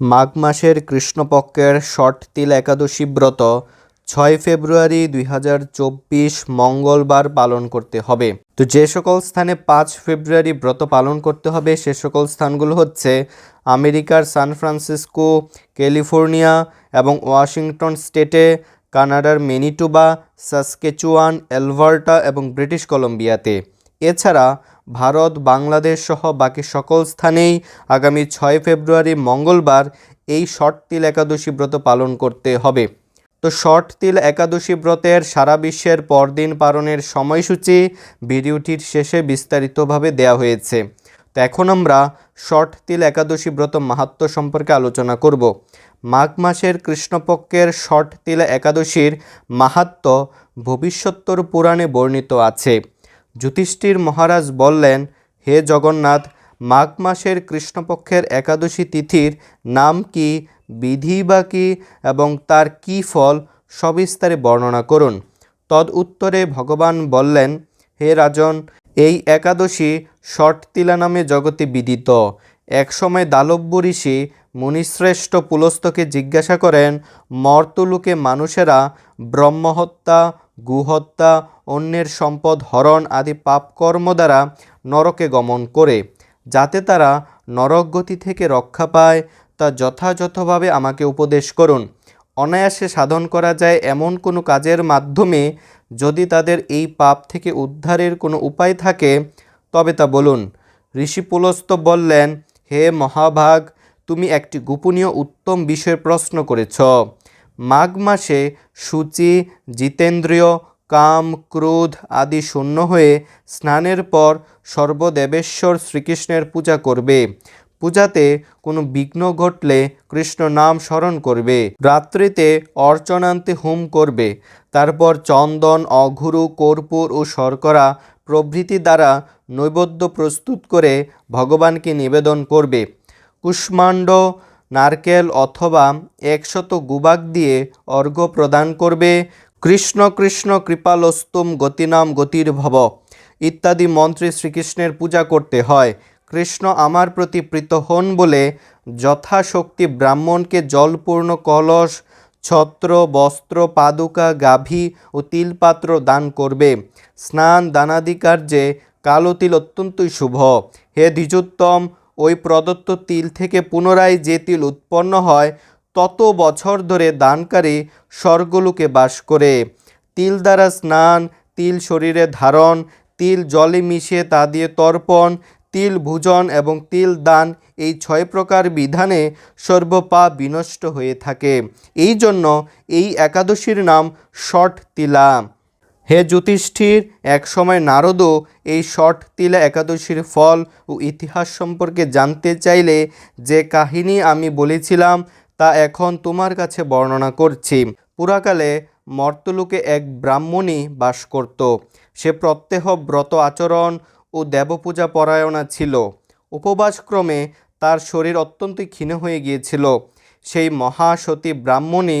মাঘ মাসের কৃষ্ণপক্ষের ষট তিল একাদশী ব্রত ছয় ফেব্রুয়ারি দুই হাজার চব্বিশ মঙ্গলবার পালন করতে হবে। তো যে সকল স্থানে পাঁচ ফেব্রুয়ারি ব্রত পালন করতে হবে, সে সকল স্থানগুলো হচ্ছে আমেরিকার সান ফ্রান্সিসকো, ক্যালিফোর্নিয়া এবং ওয়াশিংটন স্টেটে, কানাডার মেনিটুবা, সাসকেচুয়ান এলভার্টা এবং ব্রিটিশ কলম্বিয়াতে। এছাড়া ভারত, বাংলাদেশ সহ বাকি সকল স্থানেই আগামী ছয় ফেব্রুয়ারি মঙ্গলবার এই শর্ট তিল একাদশী ব্রত পালন করতে হবে। তো শর্ট তিল একাদশী ব্রতের সারা বিশ্বের পরদিন পালনের সময়সূচি ভিডিওটির শেষে বিস্তারিতভাবে দেওয়া হয়েছে। তো এখন আমরা শর্ট তিল একাদশী ব্রত মাহাত্ম্য সম্পর্কে আলোচনা করব। মাঘ মাসের কৃষ্ণপক্ষের শর্ট তিল একাদশীর মাহাত্ম্য ভবিষ্যত্তর পুরাণে বর্ণিত আছে। যুধিষ্ঠির মহারাজ বললেন, হে জগন্নাথ, মাঘ মাসের কৃষ্ণপক্ষের একাদশী তিথির নাম কি, বিধি বা কি, এবং তার কি ফল, সবিস্তারে বর্ণনা করুন। তদ উত্তরে ভগবান বললেন, হে রাজন, এই একাদশী ষটতিলা নামে জগতে বিদিত। একসময় দালব্য ঋষি মুনিশ্রেষ্ঠ পুলস্তকে জিজ্ঞাসা করেন, মর্তলোকে মানুষেরা ব্রহ্মহত্যা গুহত্যা, অন্যের সম্পদ হরণ আদি পাপকর্ম দ্বারা নরকে গমন করে। যাতে তারা নরকগতি থেকে রক্ষা পায়, তা যথাযথভাবে আমাকে উপদেশ করুন। অনায়াসে সাধন করা যায় এমন কোনো কাজের মাধ্যমে যদি তাদের এই পাপ থেকে উদ্ধারের কোনো উপায় থাকে, তবে তা বলুন। ঋষি পুলস্ত বললেন, হে মহাভাগ, তুমি একটি গোপনীয় উত্তম বিষয়ের প্রশ্ন করেছ। মাঘ মাসে সূচি, জিতেন্দ্রিয়, কাম, ক্রোধ আদি শূন্য হয়ে স্নানের পর সর্বদেবেশ্বর শ্রীকৃষ্ণের পূজা করবে। পূজাতে কোনো বিঘ্ন ঘটলে কৃষ্ণ নাম স্মরণ করবে। রাত্রিতে অর্চনান্তে হোম করবে। তারপর চন্দন, অঘুরু, কর্পূর ও শর্করা প্রভৃতি দ্বারা নৈবেদ্য প্রস্তুত করে ভগবানকে নিবেদন করবে। কুষ্মাণ্ড নারকেল অথবা একশত গুবাক দিয়ে অর্ঘ্য প্রদান করবে। কৃষ্ণ কৃষ্ণ কৃপালস্তুম গতিনাম গতির ভব ইত্যাদি মন্ত্রে শ্রীকৃষ্ণের পূজা করতে হয়। কৃষ্ণ আমার প্রতি প্রীত হন বলে যথাশক্তি ব্রাহ্মণকে জলপূর্ণ কলস, ছত্র, বস্ত্র, পাদুকা, গাভী ও তিলপাত্র দান করবে। স্নান দানাদি কার্যে কালো তিল অত্যন্তই শুভ। হে দ্বিজোত্তম ওই প্রদত্ত তিল থেকে পুনরায় যে তিল উৎপন্ন হয়, তত বছর ধরে দানকারী স্বর্গলোকে বাস করে। তিল দ্বারা স্নান, তিল শরীরে ধারণ, তিল জলে মিশিয়ে তা দিয়ে তর্পণ, তিল ভোজন এবং তিল দান এই ছয় প্রকার বিধানে সর্বপা বিনষ্ট হয়ে থাকে। এই জন্য এই একাদশীর নাম ষট তিলা। হে যুধিষ্ঠির একসময় নারদও এই ষট তিলা একাদশীর ফল ও ইতিহাস সম্পর্কে জানতে চাইলে যে কাহিনী আমি বলেছিলাম তা এখন তোমার কাছে বর্ণনা করছি। পুরাকালে মর্তলোকে এক ব্রাহ্মণী বাস করত। সে প্রত্যহ ব্রত আচরণ ও দেবপূজা পরায়ণা ছিল। উপবাসক্রমে তার শরীর অত্যন্ত ক্ষীণ হয়ে গিয়েছিল। সেই মহাসতী ব্রাহ্মণী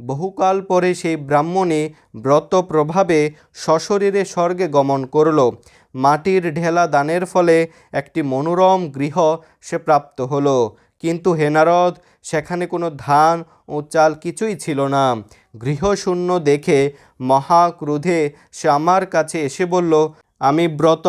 বহুকাল পরে সেই ব্রাহ্মণী ব্রত প্রভাবে সশরীরে স্বর্গে গমন করল। মাটির ঢেলা দানের ফলে একটি মনোরম গৃহ সে প্রাপ্ত হলো। কিন্তু হেনারদ সেখানে কোনো ধান ও চাল কিছুই ছিল না। গৃহশূন্য দেখে মহাক্রোধে সে আমার কাছে এসে বলল, আমি ব্রত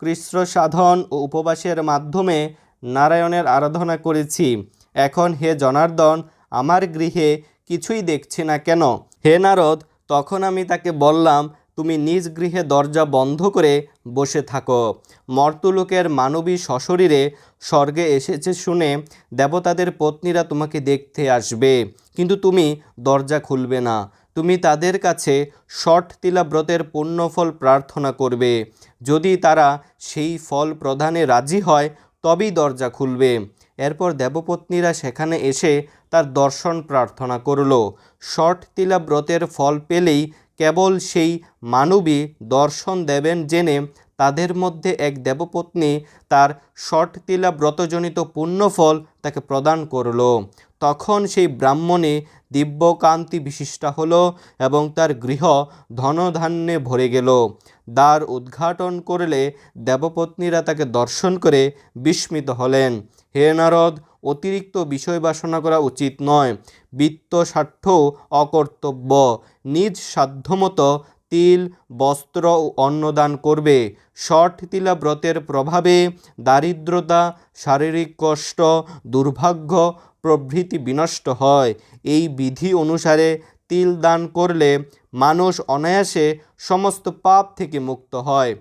কৃষ্ণ সাধন ও উপবাসের মাধ্যমে নারায়ণের আরাধনা করেছি। এখন হে জনার্দন, আমার গৃহে কিছুই দেখছি না কেন? হে নারদ, তখন আমি তাকে বললাম, তুমি নিজ গৃহে দরজা বন্ধ করে বসে থাকো। মর্তুলোকের মানবী সশরীরে স্বর্গে এসেছে শুনে দেবতাদের পত্নীরা তোমাকে দেখতে আসবে। কিন্তু তুমি দরজা খুলবে না। তুমি তাদের কাছে ষট তিলা ব্রতের পুণ্যফল প্রার্থনা করবে। যদি তারা সেই ফল প্রদানে রাজি হয়, তবেই দরজা খুলবে। এরপর দেবপত্নীরা সেখানে এসে তার দর্শন প্রার্থনা করল। ষট তিলা ব্রতের ফল পেলেই কেবল সেই মানবী দর্শন দেবেন জেনে তাদের মধ্যে এক দেবপত্নী তার ষট তিলা ব্রতজনিত পুণ্যফল তাকে প্রদান করল। তখন সেই ব্রাহ্মণী দিব্যকান্তি বিশিষ্টা হল এবং তার গৃহ ধনধান্যে ভরে গেল। দ্বার উদ্ঘাটন করলে দেবপত্নীরা তাকে দর্শন করে বিস্মিত হলেন। হে নারদ, অতিরিক্ত বিষয় বাসনা করা উচিত নয়। বিত্ত স্বার্থ অকর্তব্য। নিজ সাধ্যমতো তিল, বস্ত্র ও অন্নদান করবে। ষট তিলা ব্রতের প্রভাবে দারিদ্রতা, শারীরিক কষ্ট, দুর্ভাগ্য প্রভৃতি বিনষ্ট হয়। এই বিধি অনুসারে তিল দান করলে মানুষ অনায়াসে সমস্ত পাপ থেকে মুক্ত হয়।